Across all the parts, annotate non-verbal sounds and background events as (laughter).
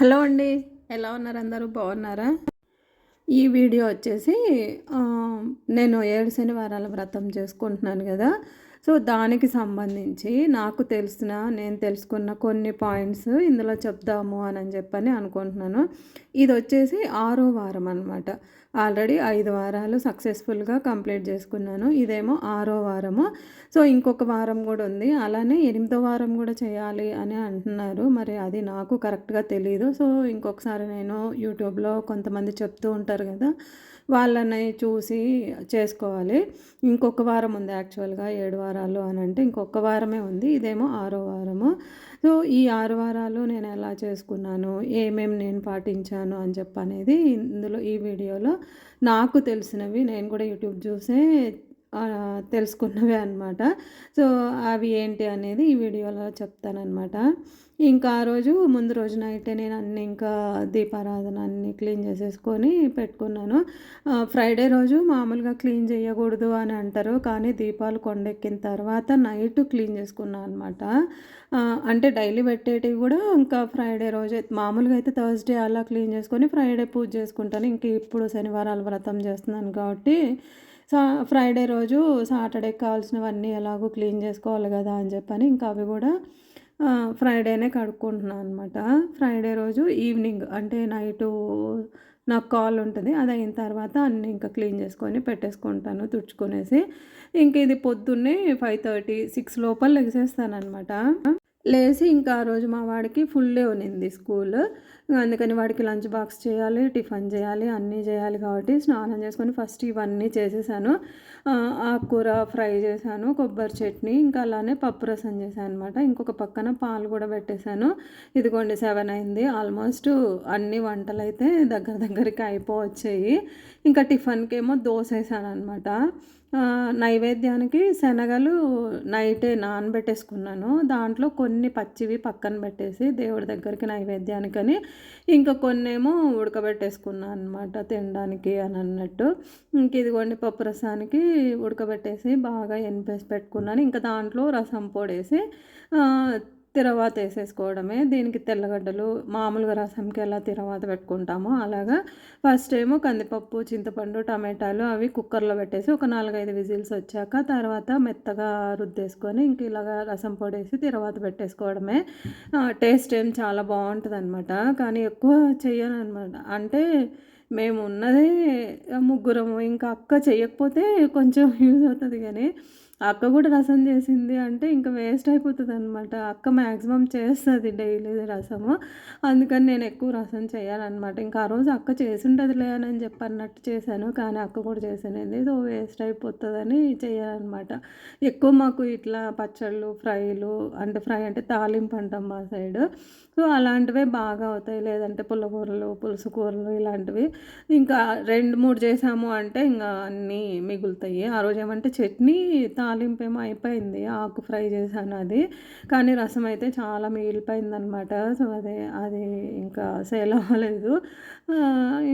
Hello అండి. ఎలా ఉన్నారు అందరూ? బాగున్నారా? ఈ వీడియో వచ్చేసి నేను ఏడు శనివారాల వ్రతం చేసుకుంటున్నాను కదా. సో దానికి సంబంధించి నాకు తెలిసిన నేను తెలుసుకున్న కొన్ని పాయింట్స్ ఇందులో చెప్దాము అని చెప్పని అనుకుంటున్నాను. ఇది వచ్చేసి ఆరో వారం అనమాట ఆల్రెడీ ఐదు వారాలు సక్సెస్ఫుల్గా కంప్లీట్ చేసుకున్నాను. ఇదేమో ఆరో వారము. సో ఇంకొక వారం కూడా ఉంది. అలానే ఎనిమిదో వారం కూడా చేయాలి అని అంటున్నారు. మరి అది నాకు కరెక్ట్గా తెలియదు సో ఇంకొకసారి నేను యూట్యూబ్లో కొంతమంది చెప్తూ ఉంటారు కదా వాళ్ళని చూసి చేసుకోవాలి. ఇంకొక వారం ఉంది యాక్చువల్గా ఏడు వారాలు అని అంటే ఇంకొక వారమే ఉంది. ఇదేమో ఆరో వారము. సో ఈ ఆరు వారాలు నేను ఎలా చేసుకున్నాను ఏమేమి నేను పాటించాను అని చెప్పి అనేది ఇందులో ఈ వీడియోలో. నాకు తెలిసినవి నేను కూడా యూట్యూబ్ చూసే తెలుసుకున్నవే అనమాట సో అవి ఏంటి అనేది ఈ వీడియోలో చెప్తానమాట ఇంకా ఆ రోజు ముందు రోజు నైటే నేను అన్ని ఇంకా దీపారాధన అన్ని క్లీన్ చేసేసుకొని పెట్టుకున్నాను. ఫ్రైడే రోజు మామూలుగా క్లీన్ చేయకూడదు అని అంటారు. కానీ దీపాలు కొండెక్కిన తర్వాత నైట్ క్లీన్ చేసుకున్నాను అనమాట అంటే డైలీ పెట్టేటివి కూడా ఇంకా ఫ్రైడే రోజు. మామూలుగా అయితే థర్స్డే అలా క్లీన్ చేసుకొని ఫ్రైడే పూజ చేసుకుంటాను. ఇంక ఇప్పుడు శనివారాలు వ్రతం చేస్తున్నాను కాబట్టి సా ఫ్రైడే రోజు సాటర్డే కావాల్సినవన్నీ ఎలాగో క్లీన్ చేసుకోవాలి కదా అని చెప్పని ఇంకా అవి కూడా ఫ్రైడేనే కడుక్కుంటున్నాను అనమాట ఫ్రైడే రోజు ఈవినింగ్ అంటే నైటు నాకు కాల్ ఉంటుంది. అది అయిన తర్వాత అన్ని ఇంకా క్లీన్ చేసుకొని పెట్టేసుకుంటాను తుడుచుకునేసి. ఇంక ఇది పొద్దున్నే ఫైవ్ థర్టీ సిక్స్ లోపల లెగిసేస్తాను అనమాట లేచి ఇంకా ఆ రోజు మా వాడికి ఫుల్ డే ఉన్నింది స్కూల్. అందుకని వాడికి లంచ్ బాక్స్ చేయాలి టిఫిన్ చేయాలి అన్నీ చేయాలి కాబట్టి స్నానం చేసుకొని ఫస్ట్ ఇవన్నీ చేసేసాను. ఆకుకూర ఫ్రై చేశాను కొబ్బరి చట్నీ ఇంకా అలానే పప్పు రసం చేశాను అనమాట ఇంకొక పక్కన పాలు కూడా పెట్టేశాను. ఇదిగోండి సెవెన్ అయింది. ఆల్మోస్ట్ అన్ని వంటలు అయితే దగ్గర దగ్గరికి అయిపోవచ్చాయి. ఇంకా టిఫిన్కి ఏమో దోశ వేసాను అనమాట నైవేద్యానికి శనగలు నైటే నానబెట్టేసుకున్నాను. దాంట్లో కొన్ని పచ్చివి పక్కన పెట్టేసి దేవుడి దగ్గరికి నైవేద్యానికని ఇంకా కొన్ని ఏమో ఉడకబెట్టేసుకున్నాను అనమాట తినడానికి అని అన్నట్టు. ఇంక ఇదిగోండి పప్పు రసానికి ఉడకబెట్టేసి బాగా ఎనిపేసి పెట్టుకున్నాను. ఇంకా దాంట్లో రసం పొడేసి తిరవాత వేసేసుకోవడమే. దీనికి తెల్లగడ్డలు మామూలుగా రసంకి ఎలా తిరవాత పెట్టుకుంటామో అలాగా. ఫస్ట్ ఏమో కందిపప్పు చింతపండు టమాటాలు అవి కుక్కర్లో పెట్టేసి ఒక నాలుగైదు విజిల్స్ వచ్చాక తర్వాత మెత్తగా రుద్దేసుకొని ఇంక ఇలాగా రసం పొడేసి తిరవాత పెట్టేసుకోవడమే. టేస్ట్ ఏం చాలా బాగుంటుంది అనమాట కానీ ఎక్కువ చెయ్యను అనమాట అంటే మేము ఉన్నదే ముగ్గురము ఇంకా అక్క చేయకపోతే కొంచెం (laughs) యూజ్ అవుతుంది కానీ అక్క కూడా రసం చేసింది అంటే ఇంకా వేస్ట్ అయిపోతుంది అనమాట అక్క మ్యాక్సిమం చేస్తుంది డైలీ రసము. అందుకని నేను ఎక్కువ రసం చేయాలన్నమాట. ఇంకా ఆ రోజు అక్క చేసి అని చెప్పి అన్నట్టు చేశాను. కానీ అక్క కూడా చేసానండి సో వేస్ట్ అయిపోతుందని చేయాలన్నమాట. ఎక్కువ మాకు ఇట్లా పచ్చళ్ళు ఫ్రైలు అంటే ఫ్రై అంటే తాలింపు అంటాం మా సైడ్. సో అలాంటివే బాగా అవుతాయి. లేదంటే పుల్లకూరలు పులుసు కూరలు ఇలాంటివి. ఇంకా రెండు మూడు చేసాము అంటే ఇంకా అన్నీ మిగులుతాయి. ఆ రోజు ఏమంటే చట్నీ తా ఏమో అయిపోయింది ఆకు ఫ్రై చేశాను అది. కానీ రసం అయితే చాలా మిగిలిపోయింది అనమాట సో అదే అది ఇంకా సేల్ అవ్వలేదు.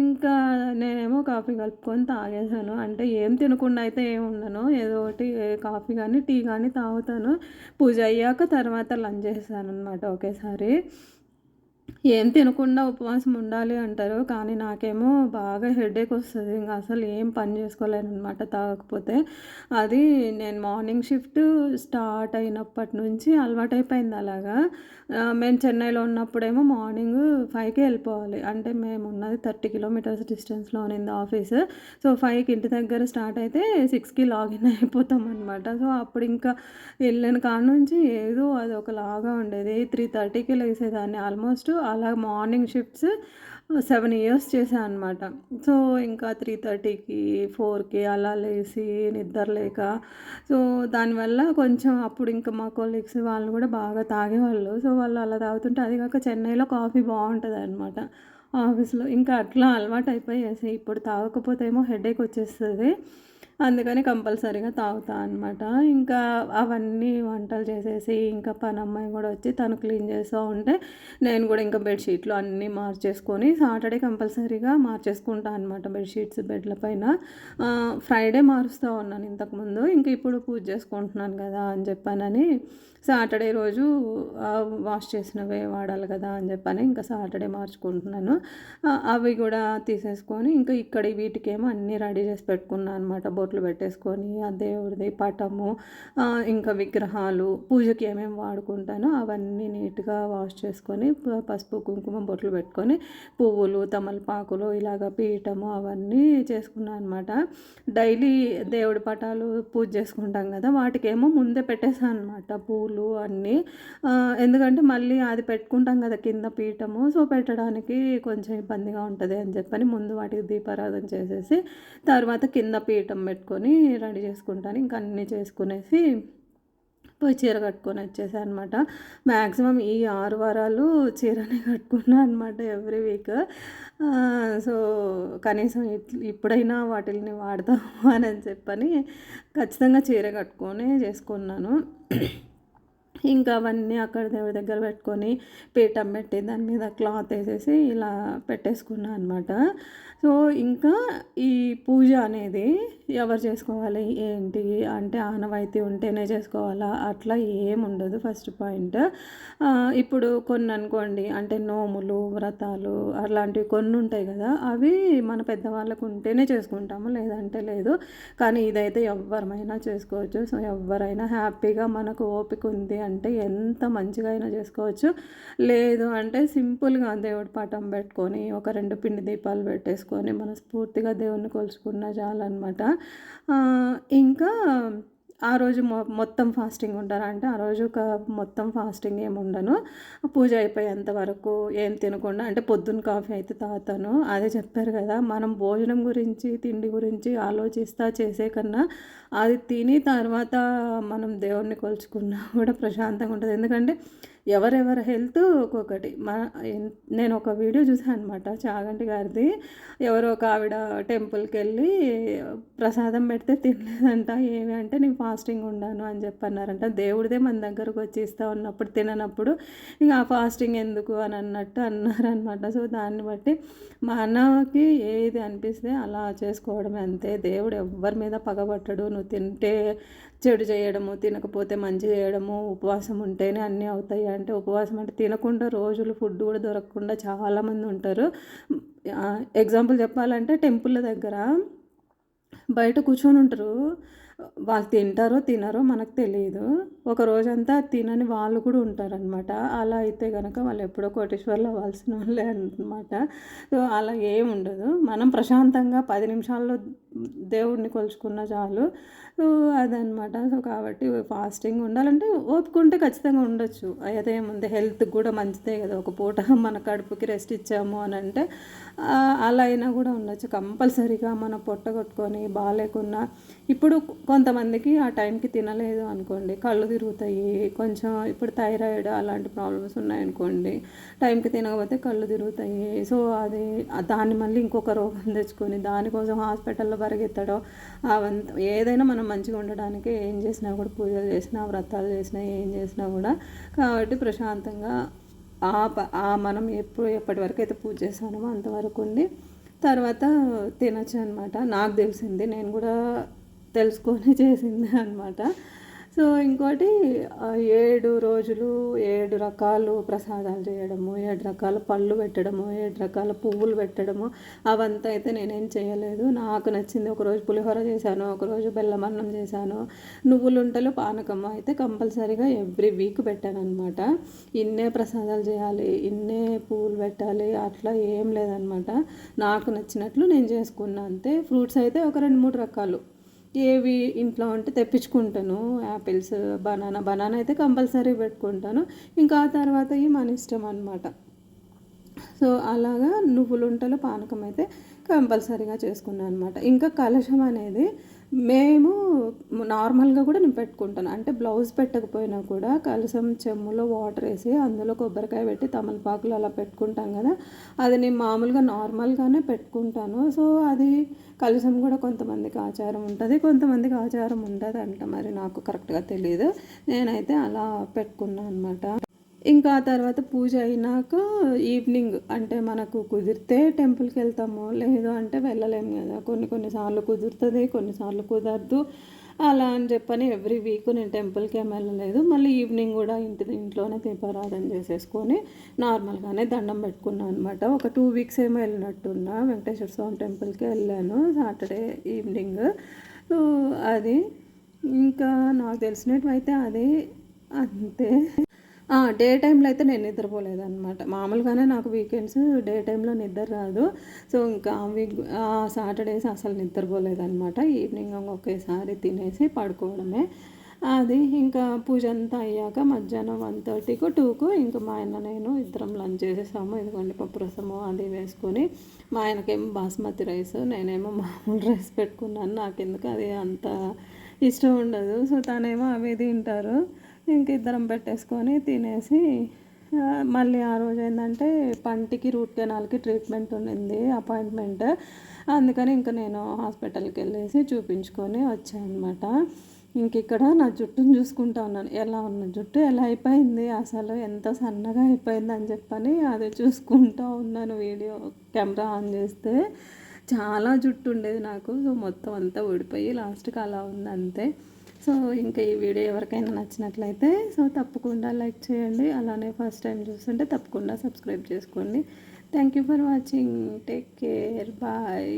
ఇంకా నేనేమో కాఫీ కలుపుకొని తాగేసాను అంటే ఏం తినకుండా అయితే ఏం ఉండను. ఏదో ఒకటి కాఫీ కానీ టీ కానీ తాగుతాను. పూజ అయ్యాక తర్వాత లంచ్ చేశాను అనమాట ఒకేసారి. ఏం తినకుండా ఉపవాసం ఉండాలి అంటారు కానీ నాకేమో బాగా హెడేక్ వస్తుంది. ఇంకా అసలు ఏం పని చేసుకోలేను అనమాట తాగకపోతే. అది నేను మార్నింగ్ షిఫ్ట్ స్టార్ట్ అయినప్పటి నుంచి అలవాటైపోయింది అలాగా. మేము చెన్నైలో ఉన్నప్పుడేమో మార్నింగ్ ఫైవ్కి వెళ్ళిపోవాలి. అంటే మేము ఉన్నది థర్టీ కిలోమీటర్స్ డిస్టెన్స్లో ఉన్నింది ఆఫీస్. సో ఫైవ్కి ఇంటి దగ్గర స్టార్ట్ అయితే సిక్స్కి లాగిన్ అయిపోతాం అనమాట సో అప్పుడు ఇంకా వెళ్ళిన కాడ నుంచి ఏదో అది ఒకలాగా ఉండేది. త్రీ థర్టీకి లేసేదాన్ని. ఆల్మోస్ట్ అలా మార్నింగ్ షిఫ్ట్స్ సెవెన్ ఇయర్స్ చేశాను అనమాట సో ఇంకా త్రీ థర్టీకి ఫోర్కి అలా లేచి నిద్ర లేక సో దానివల్ల కొంచెం అప్పుడు ఇంకా మా కొలీగ్స్ వాళ్ళు కూడా బాగా తాగేవాళ్ళు. సో వాళ్ళు అలా తాగుతుంటే అది కాక చెన్నైలో కాఫీ బాగుంటుంది అనమాట ఆఫీస్లో. ఇంకా అట్లా అలవాటు అయిపోయేసి ఇప్పుడు తాగకపోతే ఏమో హెడేక్ వచ్చేస్తుంది. అందుకని కంపల్సరీగా తాగుతా అనమాట ఇంకా అవన్నీ వంటలు చేసేసి ఇంకా పని అమ్మాయి కూడా వచ్చి తను క్లీన్ చేస్తూ ఉంటే నేను కూడా ఇంకా బెడ్షీట్లు అన్నీ మార్చేసుకొని సాటర్డే కంపల్సరీగా మార్చేసుకుంటా అనమాట బెడ్షీట్స్ బెడ్ల పైన. ఫ్రైడే మారుస్తూ ఉన్నాను ఇంతకుముందు ఇంకా ఇప్పుడు పూజ చేసుకుంటున్నాను కదా అని చెప్పానని సాటర్డే రోజు వాష్ చేసినవే వాడాలి కదా అని చెప్పని ఇంకా సాటర్డే మార్చుకుంటున్నాను. అవి కూడా తీసేసుకొని ఇంకా ఇక్కడ వీటికేమో అన్నీ రెడీ చేసి పెట్టుకున్నాను అనమాట బొట్లు పెట్టేసుకొని ఆ దేవుడిది పటము ఇంకా విగ్రహాలు పూజకి ఏమేమి వాడుకుంటానో అవన్నీ నీట్గా వాష్ చేసుకొని పసుపు కుంకుమ బొట్లు పెట్టుకొని పువ్వులు తమలపాకులు ఇలాగ పీఠము అవన్నీ చేసుకున్నాను అనమాట డైలీ దేవుడి పటాలు పూజ చేసుకుంటాం కదా వాటికేమో ముందే పెట్టేసాను అనమాట పూలు పూలు అన్నీ ఎందుకంటే మళ్ళీ అది పెట్టుకుంటాం కదా కింద పీఠము సో పెట్టడానికి కొంచెం ఇబ్బందిగా ఉంటుంది అని చెప్పని ముందు వాటికి దీపారాధన చేసేసి తర్వాత కింద పీఠం పెట్టుకొని రెడీ చేసుకుంటాను. ఇంకా అన్నీ చేసుకునేసి పోయి చీర కట్టుకొని వచ్చేసాను అనమాట మ్యాక్సిమం ఈ ఆరు వారాలు చీరనే కట్టుకున్నా అనమాట ఎవ్రీ వీక్. సో కనీసం ఇప్పుడైనా వాటిని వాడతాము అని చెప్పని ఖచ్చితంగా చీర కట్టుకొని చేసుకున్నాను. ఇంకా అవన్నీ అక్కడ దేవుడి దగ్గర పెట్టుకొని పీఠం పెట్టి దాని మీద క్లాత్ వేసేసి ఇలా పెట్టేసుకున్నాను అనమాట సో ఇంకా ఈ పూజ అనేది ఎవరు చేసుకోవాలి ఏంటి అంటే ఆనవాయితీ ఉంటేనే చేసుకోవాలా? అట్లా ఏముండదు ఫస్ట్ పాయింట్. ఇప్పుడు కొన్ని అనుకోండి అంటే నోములు వ్రతాలు అలాంటివి కొన్ని ఉంటాయి కదా అవి మన పెద్దవాళ్ళకు ఉంటేనే చేసుకుంటాము లేదంటే లేదు. కానీ ఇదైతే ఎవరమైనా చేసుకోవచ్చు. సో ఎవరైనా హ్యాపీగా మనకు ఓపిక ఉంది అంటే అంటే ఎంత మంచిగా అయినా చేసుకోవచ్చు. లేదు అంటే సింపుల్గా దేవుడి పటం పెట్టుకొని ఒక రెండు పిండి దీపాలు పెట్టేసుకొని మనస్ఫూర్తిగా దేవుణ్ణి కొలుచుకున్న చాలన్నమాట ఇంకా ఆ రోజు మొ మొత్తం ఫాస్టింగ్ ఉంటారా అంటే ఆ రోజు ఒక మొత్తం ఫాస్టింగ్ ఏమి ఉండను. పూజ అయిపోయేంత వరకు ఏం తినకుండా అంటే పొద్దున్న కాఫీ అయితే తాగుతాను. అదే చెప్పారు కదా మనం భోజనం గురించి తిండి గురించి ఆలోచిస్తా చేసే కన్నా అది తిని తర్వాత మనం దేవుణ్ణి కొలుచుకున్నా కూడా ప్రశాంతంగా ఉంటుంది. ఎందుకంటే ఎవరెవరి హెల్త్ ఒక్కొక్కటి. మన నేను ఒక వీడియో చూసాను అనమాట చాగంటి గారిది. ఎవరో ఒక ఆవిడ టెంపుల్కి వెళ్ళి ప్రసాదం పెడితే తినలేదంట ఏమి అంటే నేను ఫాస్టింగ్ ఉండాను అని చెప్పన్నారంట. దేవుడిదే మన దగ్గరకు వచ్చి ఇస్తా ఉన్నప్పుడు తిననప్పుడు ఇంకా ఆ ఫాస్టింగ్ ఎందుకు అని అన్నట్టు అన్నారనమాట సో దాన్ని బట్టి మనకి ఏది అనిపిస్తే అలా చేసుకోవడమే అంతే. దేవుడు ఎవరి మీద పగబట్టడు నువ్వు తింటే చెడు చేయడము తినకపోతే మంచి చేయడము ఉపవాసం ఉంటేనే అన్నీ అవుతాయి అంటే ఉపవాసం అంటే తినకుండా రోజులు ఫుడ్ కూడా దొరకకుండా చాలామంది ఉంటారు. ఎగ్జాంపుల్ చెప్పాలంటే టెంపుల్ దగ్గర బయట కూర్చొని ఉంటారు. వాళ్ళు తింటారో తినరో మనకు తెలియదు. ఒక రోజంతా తినని వాళ్ళు కూడా ఉంటారనమాట అలా అయితే కనుక వాళ్ళు ఎప్పుడో కోటేశ్వర్లు అవ్వాల్సిన వాళ్ళే అనమాట సో అలా ఏం ఉండదు. మనం ప్రశాంతంగా పది నిమిషాల్లో దేవుడిని కొలుచుకున్న చాలు. సో అదనమాట సో కాబట్టి ఫాస్టింగ్ ఉండాలంటే ఓపుకుంటే ఖచ్చితంగా ఉండొచ్చు. అదేముంది హెల్త్ కూడా మంచిదే కదా. ఒక పూట మన కడుపుకి రెస్ట్ ఇచ్చాము అని అంటే అలా అయినా కూడా ఉండొచ్చు. కంపల్సరీగా మన పొట్ట కొట్టుకొని బాగాలేకున్నా ఇప్పుడు కొంతమందికి ఆ టైంకి తినలేదు అనుకోండి కళ్ళు తిరుగుతాయి కొంచెం ఇప్పుడు థైరాయిడ్ అలాంటి ప్రాబ్లమ్స్ ఉన్నాయనుకోండి టైంకి తినకపోతే కళ్ళు తిరుగుతాయి. సో అది దాన్ని మళ్ళీ ఇంకొక రోగం తెచ్చుకొని దానికోసం హాస్పిటల్లో పరిగెత్తడం అవంత ఏదైనా మనం మంచిగా ఉండడానికి ఏం చేసినా కూడా పూజలు చేసినా వ్రతాలు చేసినా ఏం చేసినా కూడా కాబట్టి ప్రశాంతంగా ఆ మనం ఎప్పుడు ఎప్పటి వరకు అయితే పూజ చేసానో అంతవరకు ఉంది. తర్వాత తినచ్చు అనమాట నాకు తెలిసింది నేను కూడా తెలుసుకొని (laughs) చేసింది అనమాట సో ఇంకోటి ఏడు రోజులు ఏడు రకాలు ప్రసాదాలు చేయడము ఏడు రకాల పళ్ళు పెట్టడము ఏడు రకాల పువ్వులు పెట్టడము అవంతా అయితే నేనేం చేయలేదు. నాకు నచ్చింది ఒకరోజు పులిహోర చేశాను ఒకరోజు బెల్లం అన్నం చేశాను. నువ్వులుంటలు పానకం అయితే కంపల్సరీగా ఎవ్రీ వీక్ పెట్టాను అనమాట ఇన్నే ప్రసాదాలు చేయాలి ఇన్నే పువ్వులు పెట్టాలి అట్లా ఏం లేదనమాట నాకు నచ్చినట్లు నేను చేసుకున్నా అంతే. ఫ్రూట్స్ అయితే ఒక రెండు మూడు రకాలు. ఏవి ఇంట్లో ఉంటే తెప్పించుకుంటాను. యాపిల్స్ బనానా బనానా అయితే కంపల్సరీ పెట్టుకుంటాను. ఇంకా ఆ తర్వాత ఇవి మన ఇష్టం అనమాట సో అలాగా నువ్వులుంటలు పానకం అయితే కంపల్సరీగా చేసుకున్నాను అనమాట ఇంకా కలశం అనేది మేము నార్మల్గా కూడా నేను పెట్టుకుంటాను. అంటే బ్లౌజ్ పెట్టకపోయినా కూడా కలసం చెమ్ములో వాటర్ వేసి అందులో కొబ్బరికాయ పెట్టి తమలపాకులు అలా పెట్టుకుంటాం కదా అది నేను మామూలుగా నార్మల్గానే పెట్టుకుంటాను. సో అది కలసం కూడా కొంతమందికి ఆచారం ఉంటుంది కొంతమందికి ఆచారం ఉండదు అంట మరి నాకు కరెక్ట్గా తెలియదు నేనైతే అలా పెట్టుకున్నాను అనమాట ఇంకా తర్వాత పూజ అయినాక ఈవినింగ్ అంటే మనకు కుదిరితే టెంపుల్కి వెళ్తాము లేదు అంటే వెళ్ళలేము కదా. కొన్ని కొన్నిసార్లు కుదురుతుంది కొన్నిసార్లు కుదరదు. అలా అని చెప్పని ఎవ్రీ వీక్ నేను టెంపుల్కి ఏం వెళ్ళలేదు. మళ్ళీ ఈవినింగ్ కూడా ఇంటి ఇంట్లోనే దీపారాధన చేసేసుకొని నార్మల్గానే దండం పెట్టుకున్నాను అనమాట ఒక టూ వీక్స్ ఏమో వెళ్ళినట్టున్నా. వెంకటేశ్వర స్వామి టెంపుల్కి వెళ్ళాను సాటర్డే ఈవినింగ్ అది. ఇంకా నాకు తెలిసినట్టు అయితే అది. అంతే. డే టైంలో అయితే నేను నిద్రపోలేదన్నమాట. మామూలుగానే నాకు వీకెండ్స్ డే టైంలో నిద్ర రాదు. సో ఇంకా వీక్ సాటర్డేస్ అసలు నిద్రపోలేదన్నమాట. ఈవినింగ్ ఒకేసారి తినేసి పడుకోవడమే. అది ఇంకా పూజ అంతా అయ్యాక మధ్యాహ్నం వన్ థర్టీకు టూకు ఇంకా మా ఆయన నేను ఇద్దరం లంచ్ చేసేసాము. ఇదిగోండి పప్పు రసము అది వేసుకొని మా ఆయనకేమో బాస్మతి రైస్ నేనేమో మామూలు రైస్ పెట్టుకున్నాను. నాకెందుకు అది అంత ఇష్టం ఉండదు. సో తనేమో అవి తింటారు. ఇంక ఇద్దరం పెట్టేసుకొని తినేసి మళ్ళీ ఆ రోజు ఏంటంటే పంటికి రూట్ కెనాల్కి ట్రీట్మెంట్ ఉండింది అపాయింట్మెంట్. అందుకని ఇంకా నేను హాస్పిటల్కి వెళ్ళేసి చూపించుకొని వచ్చాను అనమాట ఇంక ఇక్కడ నా జుట్టును చూసుకుంటా ఉన్నాను. ఎలా ఉన్న జుట్టు ఎలా అయిపోయింది అసలు ఎంత సన్నగా అయిపోయింది అని చెప్పని అది చూసుకుంటూ ఉన్నాను వీడియో కెమెరా ఆన్ చేస్తే. చాలా జుట్టు ఉండేది నాకు. సో మొత్తం అంతా ఊడిపోయి లాస్ట్కి అలా ఉంది అంతే సో ఇంకా ఈ వీడియో ఎవరికైనా నచ్చినట్లయితే సో తప్పకుండా లైక్ చేయండి. అలానే ఫస్ట్ టైం చూస్తుంటే తప్పకుండా సబ్స్క్రైబ్ చేసుకోండి. Thank you for watching take care bye